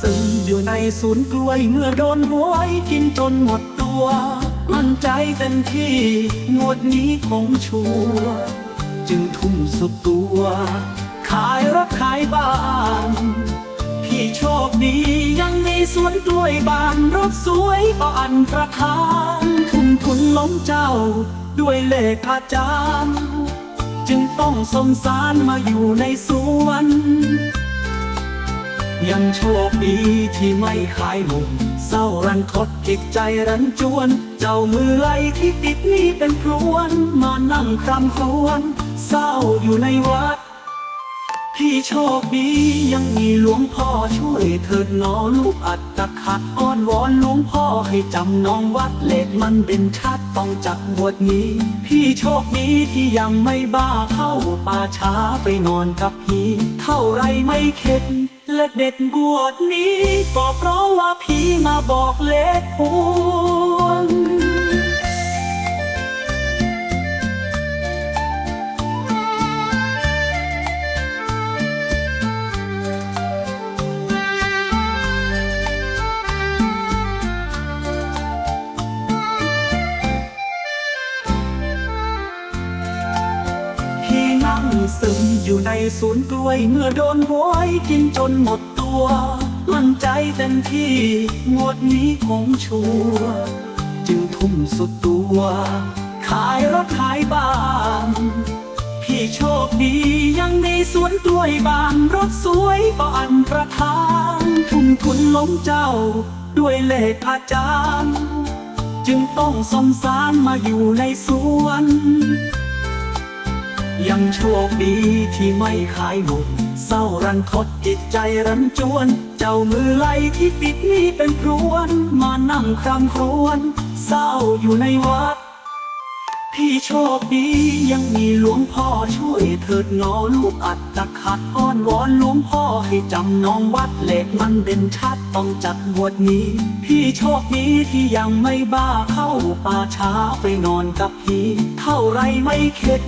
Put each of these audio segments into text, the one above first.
ซึมอยู่ในสวนกล้วยเมื่อโดนหวยกินจนหมดตัว มั่นใจเต็มที่งวดนี้คงชัวจึงทุ่มสุดตัว ขายรถขายบ้าน พี่โชคดียังมีสวนกล้วยบานรถสวยก็อันประทานทุ่มทุนล้มเจ้า ด้วยเลขอาจารย์ จึงต้องสมสารมาอยู่ในสวน ยังโชคดีที่ไม่ขายหมุม เศร้ารันทดจิตใจรันจวน เจ้ามือไหลที่ติดนี้เป็นพรวน มานั่งคำครวน เศร้าอยู่ในวัด พี่โชคดียังมีหลวงพ่อช่วยเถิดนอลูกอัดตะขัดอ้อนวอนหลวงพ่อให้จำน้องวัดเลขมันเป็นชัดต้องจักบวชนี้ พี่โชคดีที่ยังไม่บ้าเข้าป่าช้าไปนอนกับพี่เท่าไรไม่เข็ดและเด็ดบวชนี้ก็เพราะว่าพี่มาบอกเลขพ ซึมอยู่ในสวนกล้วยเมื่อโดนหวยกินจนหมดตัวมั่นใจเต็มที่งวดนี้คงชัวร์จึงทุ่มสุดตัว ขายรถขายบ้าน พี่โชคดียังมีสวนกล้วยบานรถสวยก็อันประทานทุ่มทุนล้มเจ้า ด้วยเลขอาจารย์ จึงต้องสมสารมาอยู่ในสวน ยังโชคดีที่ไม่ขายหมดเศร้ารันทดจิตใจรันจวน เจ้ามือไหลที่ติดนี้เป็นครวน มานั่งครำครวญเศร้าอยู่ในวัด พี่โชคดียังมีหลวงพ่อช่วยเถิดงอลูกอัดตะขัดอ้อนวอนหลวงพ่อให้จำน้องวัดเหลขมันเด่นชัดต้องจัดบวชนี้ พี่โชคดีที่ยังไม่บ้าเข้าป่าช้าไปนอนกับพี่เท่าไรไม่เข็ด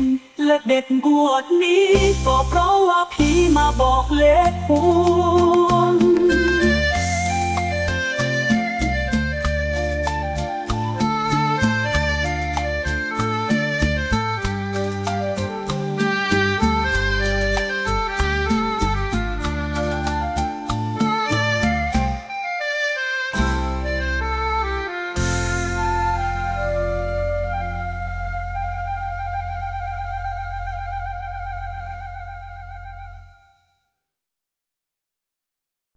และเด็กบวชนี้ก็เพราะว่าพี่มาบอกเลขพวง